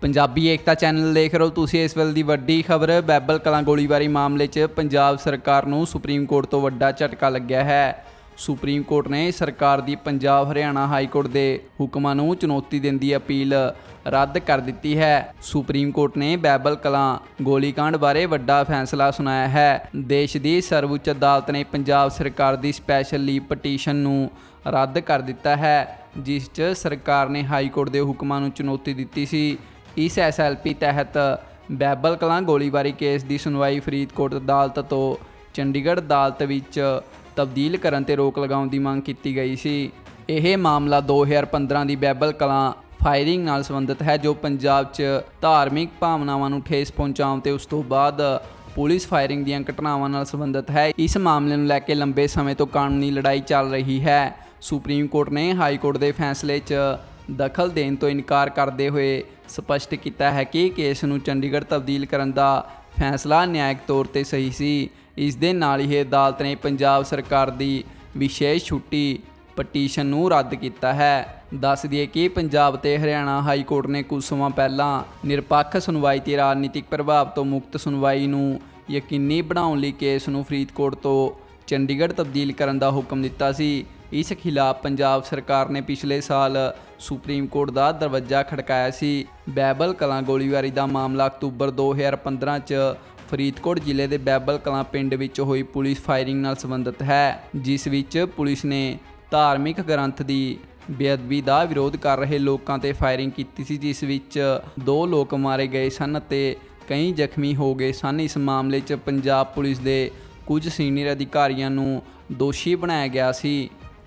ਪੰਜਾਬੀ ਏਕਤਾ channel ਦੇਖ ਰਹੇ ਹੋ ਤੁਸੀਂ ਇਸ ਵੇਲੇ ਦੀ ਵੱਡੀ ਖਬਰ, ਬੈਬਲ ਕਲਾਂ ਗੋਲੀਬਾਰੀ ਮਾਮਲੇ 'ਚ ਪੰਜਾਬ ਸਰਕਾਰ ਨੂੰ ਸੁਪਰੀਮ ਕੋਰਟ ਤੋਂ ਵੱਡਾ ਝਟਕਾ ਲੱਗਿਆ ਹੈ। ਸੁਪਰੀਮ ਕੋਰਟ ਨੇ ਸਰਕਾਰ ਦੀ ਪੰਜਾਬ, ਹਰਿਆਣਾ ਹਾਈ ਕੋਰਟ ਦੇ ਹੁਕਮਾਂ ਨੂੰ ਚੁਣੌਤੀ ਦਿੰਦੀ ਅਪੀਲ ਰੱਦ ਕਰ ਦਿੱਤੀ ਹੈ। ਸੁਪਰੀਮ ਕੋਰਟ ਨੇ ਬੈਬਲ ਕਲਾਂ ਗੋਲੀकांड ਬਾਰੇ ਵੱਡਾ ਫੈਸਲਾ ਸੁਣਾਇਆ ਹੈ। ਦੇਸ਼ ਦੀ ਸਰਵਉੱਚ ਅਦਾਲਤ ਨੇ ਪੰਜਾਬ ਸਰਕਾਰ ਦੀ ਸਪੈਸ਼ਲ ਲੀਵ ਪਟੀਸ਼ਨ ਨੂੰ ਰੱਦ ਕਰ ਦਿੱਤਾ ਹੈ, ਜਿਸ 'ਚ ਸਰਕਾਰ ਨੇ ਹਾਈ ਕੋਰਟ ਦੇ ਹੁਕਮਾਂ ਨੂੰ ਚੁਣੌਤੀ ਦਿੱਤੀ ਸੀ। ਇਸ ਐਸਐਲਪੀ ਤਹਿਤ ਬੈਬਲ ਕਲਾਂ ਗੋਲੀਬਾਰੀ ਕੇਸ ਦੀ ਸੁਣਵਾਈ ਫਰੀਦਕੋਟ ਅਦਾਲਤ ਤੋਂ ਚੰਡੀਗੜ੍ਹ ਅਦਾਲਤ ਵਿੱਚ ਤਬਦੀਲ ਕਰਨ ਤੇ ਰੋਕ ਲਗਾਉਣ ਦੀ ਮੰਗ ਕੀਤੀ ਗਈ ਸੀ। ਇਹ ਮਾਮਲਾ 2015 ਦੀ ਬੈਬਲ ਕਲਾਂ ਫਾਇਰਿੰਗ ਨਾਲ ਸੰਬੰਧਿਤ ਹੈ, ਜੋ ਪੰਜਾਬ 'ਚ ਧਾਰਮਿਕ ਭਾਵਨਾਵਾਂ ਨੂੰ ਠੇਸ ਪਹੁੰਚਾਉਣ ਤੇ ਉਸ ਤੋਂ ਬਾਅਦ ਪੁਲਿਸ ਫਾਇਰਿੰਗ ਦੀਆਂ ਘਟਨਾਵਾਂ ਨਾਲ ਸੰਬੰਧਿਤ ਹੈ। ਇਸ ਮਾਮਲੇ ਨੂੰ ਲੈ ਕੇ ਲੰਬੇ ਸਮੇਂ ਤੋਂ ਕਾਨੂੰਨੀ ਲੜਾਈ ਚੱਲ ਰਹੀ ਹੈ। ਸੁਪਰੀਮ ਕੋਰਟ ਨੇ ਹਾਈ ਕੋਰਟ ਦੇ ਫੈਸਲੇ 'ਚ ਦਖਲ ਦੇਣ ਤੋਂ ਇਨਕਾਰ ਕਰਦੇ ਹੋਏ ਸਪਸ਼ਟ ਕੀਤਾ ਹੈ ਕਿ ਕੇਸ ਨੂੰ ਚੰਡੀਗੜ੍ਹ ਤਬਦੀਲ ਕਰਨ ਦਾ ਫੈਸਲਾ ਨਿਆਇਕ ਤੌਰ ਤੇ ਸਹੀ ਸੀ। ਇਸ ਦੇ ਨਾਲ ਹੀ ਅਦਾਲਤ ਨੇ ਪੰਜਾਬ ਸਰਕਾਰ ਦੀ ਵਿਸ਼ੇਸ਼ ਛੁੱਟੀ ਪਟੀਸ਼ਨ ਨੂੰ ਰੱਦ ਕੀਤਾ ਹੈ। ਦੱਸ ਦਈਏ ਕਿ ਪੰਜਾਬ ਤੇ ਹਰਿਆਣਾ ਹਾਈ ਕੋਰਟ ਨੇ ਕੁਝ ਸਮਾਂ ਪਹਿਲਾਂ ਨਿਰਪੱਖ ਸੁਣਵਾਈ ਤੇ ਰਾਜਨੀਤਿਕ ਪ੍ਰਭਾਵ ਤੋਂ ਮੁਕਤ ਸੁਣਵਾਈ ਨੂੰ ਯਕੀਨੀ ਬਣਾਉਣ ਲਈ ਕੇਸ ਨੂੰ ਫਰੀਦਕੋਟ ਤੋਂ ਚੰਡੀਗੜ੍ਹ ਤਬਦੀਲ ਕਰਨ ਦਾ ਹੁਕਮ ਦਿੱਤਾ ਸੀ। ਇਸ ਖਿਲਾਫ ਪੰਜਾਬ ਸਰਕਾਰ ਨੇ ਪਿਛਲੇ ਸਾਲ ਸੁਪਰੀਮ ਕੋਰਟ ਦਾ ਦਰਵਾਜ਼ਾ ਖੜਕਾਇਆ ਸੀ। ਬੈਬਲ ਕਲਾਂ ਗੋਲੀਬਾਰੀ ਦਾ ਮਾਮਲਾ ਅਕਤੂਬਰ 2015 ਚ ਫਰੀਦਕੋਟ ਜ਼ਿਲ੍ਹੇ ਦੇ ਬੈਬਲ ਕਲਾਂ ਪਿੰਡ ਵਿੱਚ ਹੋਈ ਪੁਲਿਸ ਫਾਇਰਿੰਗ ਨਾਲ ਸੰਬੰਧਿਤ ਹੈ, ਜਿਸ ਵਿੱਚ ਪੁਲਿਸ ਨੇ ਧਾਰਮਿਕ ਗ੍ਰੰਥ ਦੀ ਬੇਅਦਬੀ ਦਾ ਵਿਰੋਧ ਕਰ ਰਹੇ ਲੋਕਾਂ ਤੇ ਫਾਇਰਿੰਗ ਕੀਤੀ ਸੀ, ਜਿਸ ਵਿੱਚ ਦੋ ਲੋਕ ਮਾਰੇ ਗਏ ਸਨ ਅਤੇ ਕਈ ਜ਼ਖਮੀ ਹੋ ਗਏ ਸਨ। ਇਸ ਮਾਮਲੇ 'ਚ ਪੰਜਾਬ ਪੁਲਿਸ ਦੇ ਕੁਝ ਸੀਨੀਅਰ ਅਧਿਕਾਰੀਆਂ ਨੂੰ ਦੋਸ਼ੀ ਬਣਾਇਆ ਗਿਆ ਸੀ।